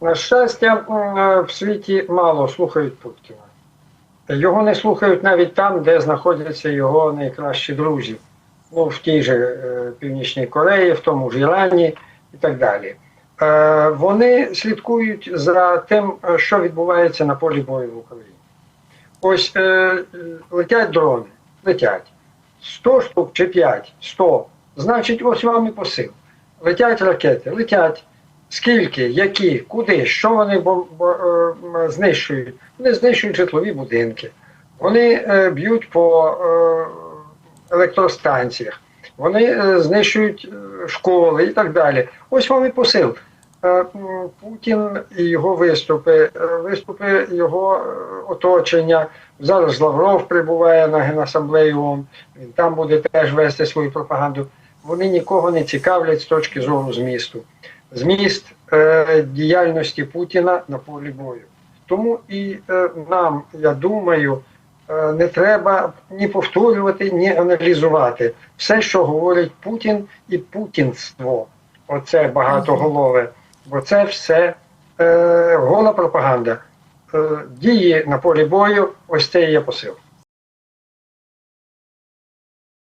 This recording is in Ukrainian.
На щастя, в світі мало слухають Путіна. Його не слухають навіть там, де знаходяться його найкращі друзі. Ну, в тій же е, Північній Кореї, в тому ж Ірані і так далі. Е, вони слідкують за тим, е, що відбувається на полі бою в Україні. Ось е, е, летять дрони, летять. 100 штук чи 5, 100. Значить, ось вам і посил. Летять ракети, летять. Скільки, які, куди, що вони бо- е, знищують? Вони знищують житлові будинки, вони е, б'ють по е, електростанціях, вони е, знищують е, школи і так далі. Ось вам і посил. Е, Путін і його виступи, е, виступи його оточення. Зараз Лавров прибуває на Генасамблею ООН, він там буде теж вести свою пропаганду. Вони нікого не цікавлять з точки зору змісту. Зміст е, діяльності Путіна на полі бою. Тому і е, нам, я думаю, е, не треба ні повторювати, ні аналізувати все, що говорить Путін і путінство. Оце багатоголове. Бо це все е, гола пропаганда. Е, дії на полі бою, ось це і є посил.